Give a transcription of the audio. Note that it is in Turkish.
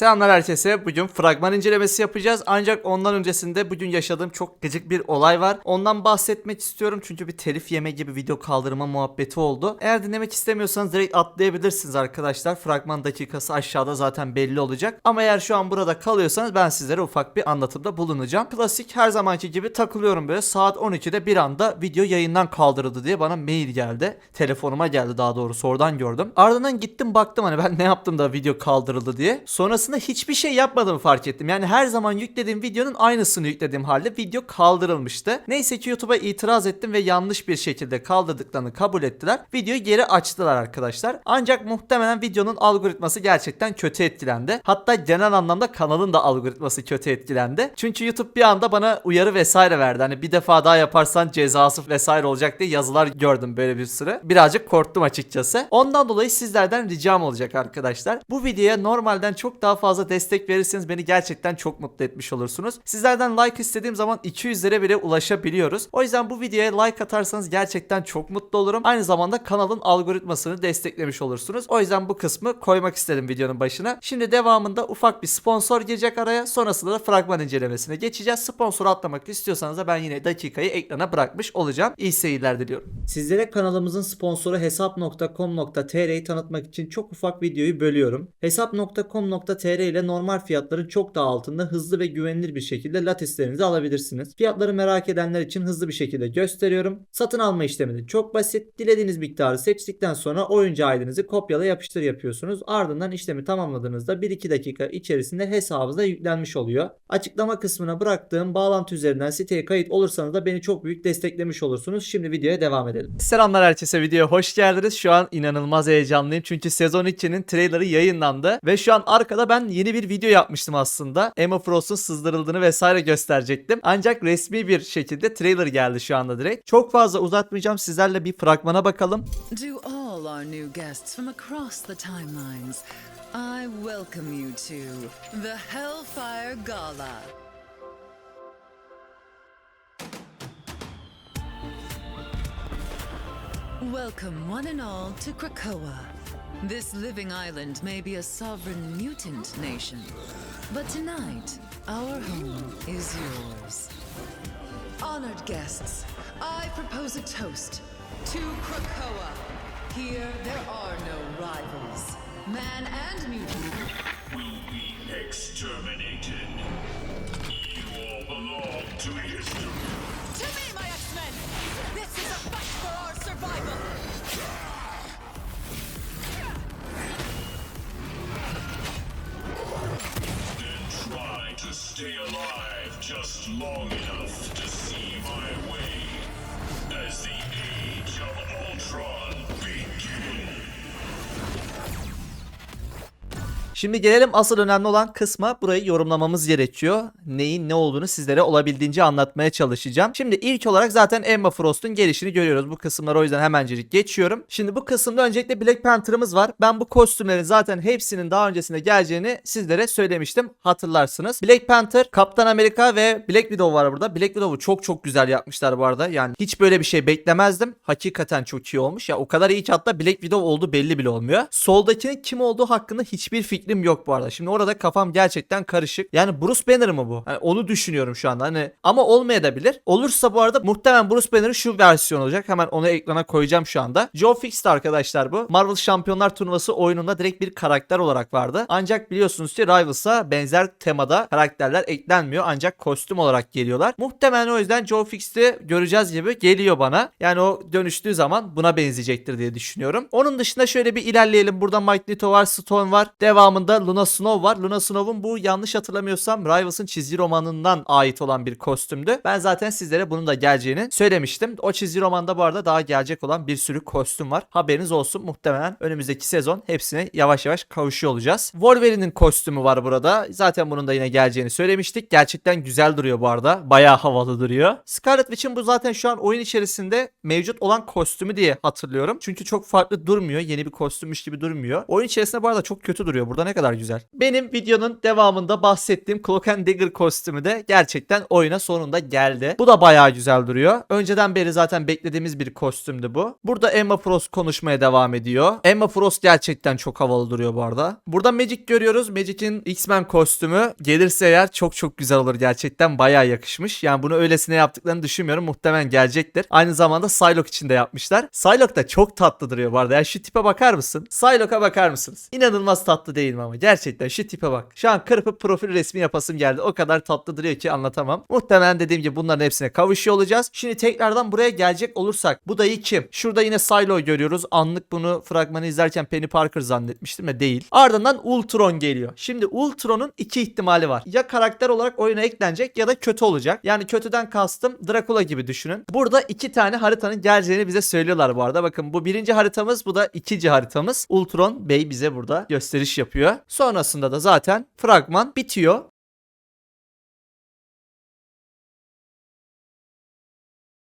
Selamlar herkese. Bugün fragman incelemesi yapacağız. Ancak ondan öncesinde bugün yaşadığım çok gıcık bir olay var. Ondan bahsetmek istiyorum çünkü bir telif yeme gibi video kaldırma muhabbeti oldu. Eğer dinlemek istemiyorsanız direkt atlayabilirsiniz arkadaşlar. Fragman dakikası aşağıda zaten belli olacak. Ama eğer şu an burada kalıyorsanız ben sizlere ufak bir anlatımda bulunacağım. Klasik her zamanki gibi takılıyorum böyle. Saat 12'de bir anda video yayından kaldırıldı diye bana mail geldi. Telefonuma geldi daha doğrusu oradan gördüm. Ardından gittim baktım hani ben ne yaptım da video kaldırıldı diye. Sonrasında hiçbir şey yapmadığımı fark ettim. Yani her zaman yüklediğim videonun aynısını yüklediğim halde video kaldırılmıştı. Neyse ki YouTube'a itiraz ettim ve yanlış bir şekilde kaldırdıklarını kabul ettiler. Videoyu geri açtılar arkadaşlar. Ancak muhtemelen videonun algoritması gerçekten kötü etkilendi. Hatta genel anlamda kanalın da algoritması kötü etkilendi. Çünkü YouTube bir anda bana uyarı vesaire verdi. Hani bir defa daha yaparsan cezası vesaire olacak diye yazılar gördüm böyle bir süre. Birazcık korktum açıkçası. Ondan dolayı sizlerden ricam olacak arkadaşlar. Bu videoya normalden çok daha fazla destek verirseniz beni gerçekten çok mutlu etmiş olursunuz. Sizlerden like istediğim zaman 200'lere bile ulaşabiliyoruz. O yüzden bu videoya like atarsanız gerçekten çok mutlu olurum. Aynı zamanda kanalın algoritmasını desteklemiş olursunuz. O yüzden bu kısmı koymak istedim videonun başına. Şimdi devamında ufak bir sponsor girecek araya. Sonrasında da fragman incelemesine geçeceğiz. Sponsor atlamak istiyorsanız da ben yine dakikayı ekrana bırakmış olacağım. İyi seyirler diliyorum. Sizlere kanalımızın sponsoru hesap.com.tr'yi tanıtmak için çok ufak videoyu bölüyorum. Hesap.com.tr ile normal fiyatların çok daha altında hızlı ve güvenilir bir şekilde latislerinizi alabilirsiniz. Fiyatları merak edenler için hızlı bir şekilde gösteriyorum. Satın alma işlemini çok basit. Dilediğiniz miktarı seçtikten sonra oyuncu ID'nizi kopyala yapıştır yapıyorsunuz. Ardından işlemi tamamladığınızda 1-2 dakika içerisinde hesabınıza yüklenmiş oluyor. Açıklama kısmına bıraktığım bağlantı üzerinden siteye kayıt olursanız da beni çok büyük desteklemiş olursunuz. Şimdi videoya devam edelim. Selamlar herkese videoya hoş geldiniz. Şu an inanılmaz heyecanlıyım çünkü sezon 2'nin trailerı yayınlandı ve şu an arkada ben yeni bir video yapmıştım aslında. Emma Frost'un sızdırıldığını vesaire gösterecektim. Ancak resmi bir şekilde trailer geldi şu anda direkt. Çok fazla uzatmayacağım. Sizlerle bir fragmana bakalım. To all our new guests from across the timelines, I welcome you to the Hellfire Gala. Welcome, one and all, to Krakoa. This living island may be a sovereign mutant nation, but tonight, our home is yours. Honored guests, I propose a toast to Krakoa. Here, there are no rivals. Man and mutant will be exterminated. Just long enough Şimdi gelelim asıl önemli olan kısma. Burayı yorumlamamız gerekiyor. Neyin ne olduğunu sizlere olabildiğince anlatmaya çalışacağım. Şimdi ilk olarak zaten Emma Frost'un gelişini görüyoruz. Bu kısımları o yüzden hemencecik geçiyorum. Şimdi bu kısımda öncelikle Black Panther'ımız var. Ben bu kostümlerin zaten hepsinin daha öncesinde geleceğini sizlere söylemiştim. Hatırlarsınız. Black Panther, Kaptan Amerika ve Black Widow var burada. Black Widow'u çok çok güzel yapmışlar bu arada. Yani hiç böyle bir şey beklemezdim. Hakikaten çok iyi olmuş. Ya o kadar iyi ki hatta Black Widow oldu belli bile olmuyor. Soldakinin kim olduğu hakkında hiçbir fikrim yok bu arada. Şimdi orada kafam gerçekten karışık. Yani Bruce Banner mı bu? Hani onu düşünüyorum şu anda. Hani ama olmayabilir. Olursa bu arada muhtemelen Bruce Banner'ın şu versiyon olacak. Hemen onu ekrana koyacağım şu anda. Joe Fix'ti arkadaşlar bu. Marvel Şampiyonlar Turnuvası oyununda direkt bir karakter olarak vardı. Ancak biliyorsunuz ki Rivals'a benzer temada karakterler eklenmiyor. Ancak kostüm olarak geliyorlar. Muhtemelen o yüzden Joe Fix'ti göreceğiz gibi geliyor bana. Yani o dönüştüğü zaman buna benzeyecektir diye düşünüyorum. Onun dışında şöyle bir ilerleyelim. Burada Mike Nito var, Stone var. Devamında Luna Snow var. Luna Snow'un bu yanlış hatırlamıyorsam Rivals'ın çizgi romanından ait olan bir kostümdü. Ben zaten sizlere bunun da geleceğini söylemiştim. O çizgi romanda bu arada daha gelecek olan bir sürü kostüm var. Haberiniz olsun. Muhtemelen önümüzdeki sezon hepsine yavaş yavaş kavuşuyor olacağız. Wolverine'in kostümü var burada. Zaten bunun da yine geleceğini söylemiştik. Gerçekten güzel duruyor bu arada. Bayağı havalı duruyor. Scarlet Witch'in bu zaten şu an oyun içerisinde mevcut olan kostümü diye hatırlıyorum. Çünkü çok farklı durmuyor. Yeni bir kostümmüş gibi durmuyor. Oyun içerisinde bu arada çok kötü duruyor. Buradan ne kadar güzel. Benim videonun devamında bahsettiğim Cloak and Dagger kostümü de gerçekten oyuna sonunda geldi. Bu da bayağı güzel duruyor. Önceden beri zaten beklediğimiz bir kostümdü bu. Burada Emma Frost konuşmaya devam ediyor. Emma Frost gerçekten çok havalı duruyor bu arada. Burada Magic görüyoruz. Magic'in X-Men kostümü gelirse eğer çok çok güzel olur gerçekten. Bayağı yakışmış. Yani bunu öylesine yaptıklarını düşünmüyorum. Muhtemelen gelecektir. Aynı zamanda Psylocke için de yapmışlar. Psylocke da çok tatlı duruyor bu arada. Yani şu tipe bakar mısın? Psylocke'a bakar mısınız? İnanılmaz tatlı değil mi ama? Gerçekten şu tipe bak. Şu an kırpıp profil resmi yapasım geldi. O kadar tatlı duruyor ki anlatamam. Muhtemelen dediğim gibi bunların hepsine kavuşuyor olacağız. Şimdi tekrardan buraya gelecek olursak. Bu dayı kim? Şurada yine Psylocke görüyoruz. Anlık bunu fragmanı izlerken Penny Parker zannetmiştim de değil. Ardından Ultron geliyor. Şimdi Ultron'un iki ihtimali var. Ya karakter olarak oyuna eklenecek ya da kötü olacak. Yani kötüden kastım Dracula gibi düşünün. Burada iki tane haritanın geleceğini bize söylüyorlar bu arada. Bakın bu birinci haritamız bu da ikinci haritamız. Ultron Bey bize burada gösteriş yapıyor. Sonrasında da zaten fragman bitiyor.